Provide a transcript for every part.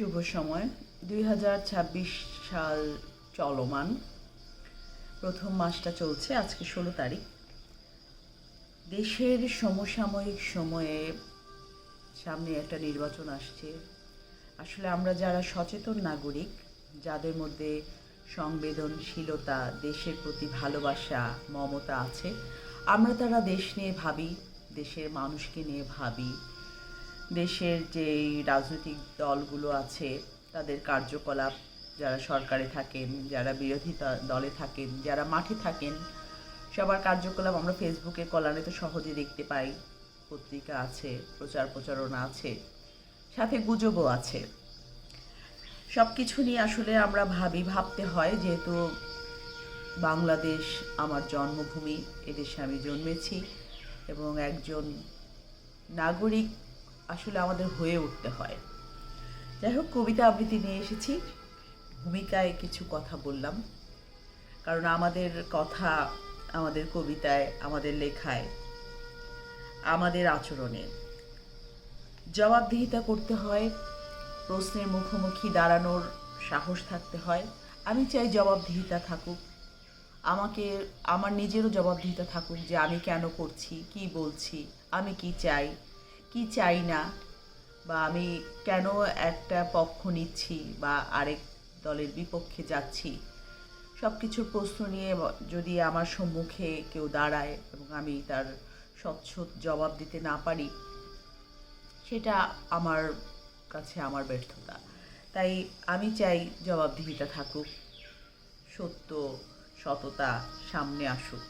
শুভ সময়। দুই হাজার ছাব্বিশ সাল চলমান। প্রথম মাসটা চলছে আজকে ষোলো তারিখ। দেশের সমসাময়িক সময়ে সামনে একটা নির্বাচন আসছে। আসলে আমরা যারা সচেতন নাগরিক, যাদের মধ্যে সংবেদনশীলতা, দেশের প্রতি ভালোবাসা, মমতা আছে, আমরা তারা দেশ নিয়ে ভাবি, দেশের মানুষকে নিয়ে ভাবি। দেশের যে রাজনৈতিক দলগুলো আছে, তাদের কার্যকলাপ যারা সরকারে থাকেন, যারা বিরোধী দলে থাকেন, যারা মাঠে থাকেন, সবার কার্যকলাপ আমরা ফেসবুকে কলানে তো সহজে দেখতে পাই। পত্রিকা আছে, প্রচার প্রচারণা আছে, সাথে গুজবও আছে। সব কিছু নিয়ে আসলে আমরা ভাবি, ভাবতে হয় যেহেতু বাংলাদেশ আমার জন্মভূমি এদেশে আমি জন্মেছি এবং একজন নাগরিক আসলে আমাদের হয়ে উঠতে হয়। যাই হোক, কবিতা আবৃত্তি নিয়ে এসেছি। ভূমিকায় কিছু কথা বললাম। কারণ আমাদের কথা, আমাদের কবিতায়, আমাদের লেখায়, আমাদের আচরণে জবাবদিহিতা করতে হয়, প্রশ্নের মুখোমুখি দাঁড়ানোর সাহস থাকতে হয়। আমি চাই জবাবদিহিতা থাকুক। আমাকে, আমার নিজেরও জবাবদিহিতা থাকুক যে আমি কেন করছি, কি বলছি, আমি কি চাই। কি চাই না? বা আমি কেন একটা পক্ষ নিচ্ছি বা আরেক দলের বিপক্ষে যাচ্ছি? সব কিছুর প্রশ্ন নিয়ে যদি আমার সম্মুখে কেউ দাঁড়ায় এবং আমি তার স্বচ্ছ জবাব দিতে না পারি, সেটা আমার কাছে আমার ব্যর্থতা। তাই আমি চাই জবাবদিহিতা থাকুক, সত্য, সততা সামনে আসুক,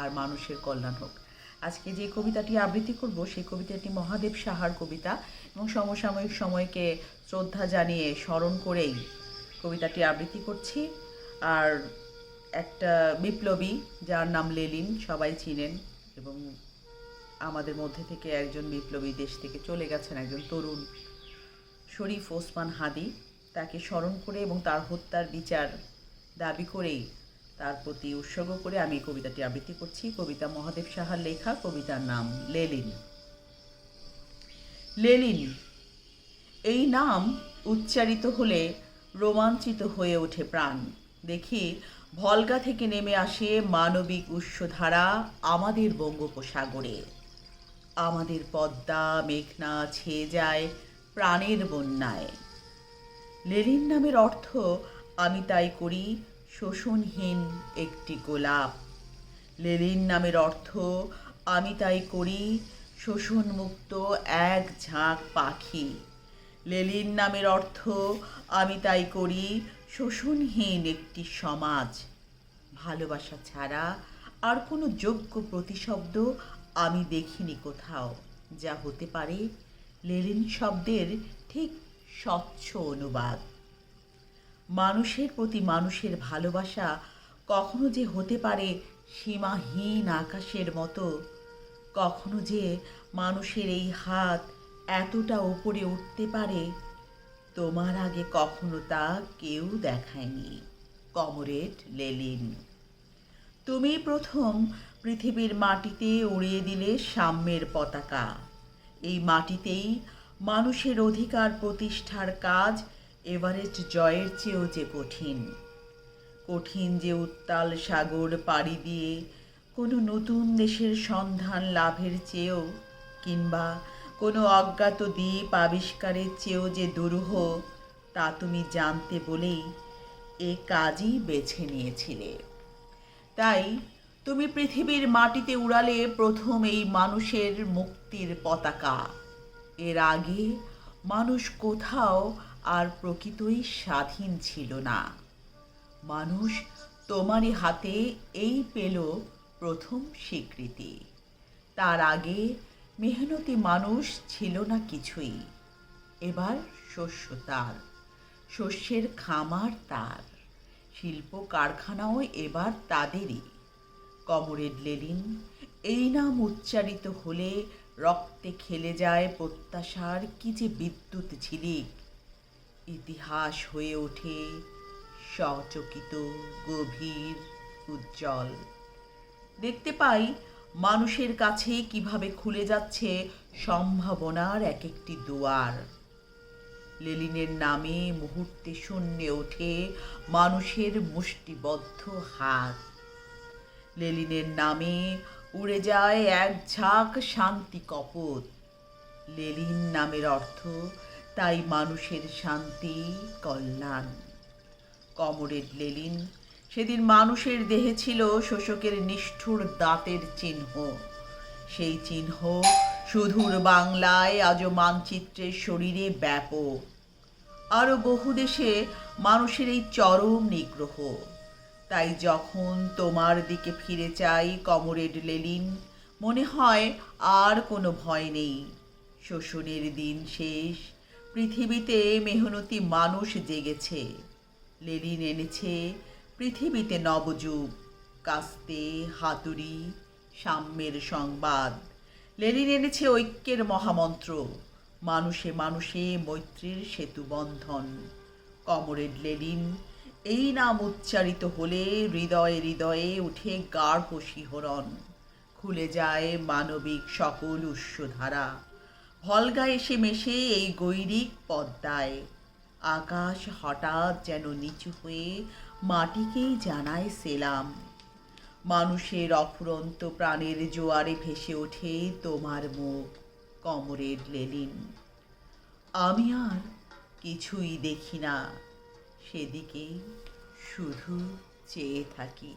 আর মানুষের কল্যাণ হোক। আজকে যে কবিতাটি আবৃত্তি করব, সেই কবিতাটি মহাদেব সাহার কবিতা এবং সমসাময়িক সময়কে শ্রদ্ধা জানিয়ে স্মরণ করেই কবিতাটি আবৃত্তি করছি। আর একটা বিপ্লবী যার নাম লেলিন, সবাই চিনেন এবং আমাদের মধ্যে থেকে একজন বিপ্লবী দেশ থেকে চলে গেছেন একজন তরুণ শরীফ ওসমান হাদি। তাকে স্মরণ করে এবং তার হত্যার বিচার দাবি করেই তার প্রতি উৎসর্গ করে আমি কবিতাটি আবৃত্তি করছি। কবিতা মহাদেব সাহার লেখা, কবিতার নাম লেলিন। লেলিন, এই নাম উচ্চারিত হলে রোমাঞ্চিত হয়ে ওঠে প্রাণ। দেখি, ভলগা থেকে নেমে আসে মানবিক উৎসধারা আমাদের বঙ্গোপসাগরে। আমাদের পদ্মা, মেঘনা ছেয়ে যায় প্রাণের বন্যায়। লেলিন নামের অর্থ আমি তাই করি শোষণহীন একটি গোলাপ। লেলিন নামের অর্থ, আমি তাই করি, শোষণমুক্ত এক ঝাঁক পাখি। লেলিন নামের অর্থ, আমি তাই করি, শোষণহীন একটি সমাজ। ভালোবাসা ছাড়া আর কোনো যোগ্য প্রতিশব্দ আমি দেখিনি কোথাও। যা হতে পারে, লেলিন শব্দের ঠিক স্বচ্ছ অনুবাদ। মানুষের প্রতি মানুষের ভালোবাসা কখনো যে হতে পারে সীমাহীন আকাশের মতো, কখনো যে মানুষের এই হাত এতটা ওপরে উঠতে পারে, তোমার আগে কখনো তা কেউ দেখায়নি। Comrade Lenin. তুমি প্রথম পৃথিবীর মাটিতে উড়িয়ে দিলে সাম্যের পতাকা। এই মাটিতেই মানুষের অধিকার প্রতিষ্ঠার কাজ এভারেস্ট জয়ের চেয়েও যে কঠিন। কঠিন যে উত্তাল সাগর পাড়ি দিয়ে কোনো নতুন দেশের সন্ধান লাভের চেয়েও কিংবা কোনো অজ্ঞাত দ্বীপ আবিষ্কারের চেয়েও যে দুরূহ, তা তুমি জানতে বলেই এ কাজই বেছে নিয়েছিলে। তাই তুমি পৃথিবীর মাটিতে উড়ালে প্রথম এই মানুষের মুক্তির পতাকা। এর আগে মানুষ কোথাও আর প্রকৃতই স্বাধীন ছিল না। মানুষ তোমারই হাতে এই পেল প্রথম স্বীকৃতি। তার আগে মেহনতি মানুষ ছিল না কিছুই। এবার শস্য তার, শস্যের খামার তার, শিল্প কারখানাও এবার তাদেরই। কমরেড লেলিন, এই নাম উচ্চারিত হলে রক্তে খেলে যায় প্রত্যাশার কি যে বিদ্যুৎ ঝিলিক। ইতিহাস হয়ে ওঠে সচকিত গভীর, উজ্জ্বল। দেখতে পাই মানুষের কাছে কীভাবে খুলে যাচ্ছে সম্ভাবনার এক একটি দুয়ার। লেলিনের নামে মুহূর্তে শূন্যে ওঠে মানুষের মুষ্টিবদ্ধ হাত। লেলিনের নামে উড়ে যায় এক ঝাঁক শান্তি কপত। লেলিন নামের অর্থ তাই মানুষের শান্তি, কল্যাণ। কমরেড লেলিন, সেদিন মানুষের দেহে ছিল শোষকের নিষ্ঠুর দাঁতের চিহ্ন। সেই চিহ্ন সুদূর বাংলায় আজও মানচিত্রের শরীরে ব্যাপক। আরও বহু দেশে মানুষের এই চরম নিগ্রহ। তাই যখন তোমার দিকে ফিরে চাই কমরেড লেলিন, মনে হয় আর কোনো ভয় নেই। শোষণের দিন শেষ পৃথিবীতে মেহনতি মানুষ জেগেছে। লেলিন এনেছে পৃথিবীতে নবযুগ। কাস্তে, হাতুড়ি, সাম্যের সংবাদ। লেলিন এনেছে ঐক্যের মহামন্ত্র। মানুষে মানুষে মৈত্রীর সেতু বন্ধন। কমরেড লেলিন এই নাম উচ্চারিত হলে হৃদয়ে হৃদয়ে উঠে গাঢ় শিহরণ। খুলে যায় মানবিক সকল উৎসধারা ভলগা এসে মেশে এই গৈরিক পদ্মায়। আকাশ হঠাৎ যেন নিচু হয়ে মাটিকেই জানায় সেলাম। মানুষের অফুরন্ত প্রাণের জোয়ারে ভেসে ওঠে তোমার মুখ কমরেড লেলিন। আমি আর কিছুই দেখি না, সেদিকে শুধু চেয়ে থাকি।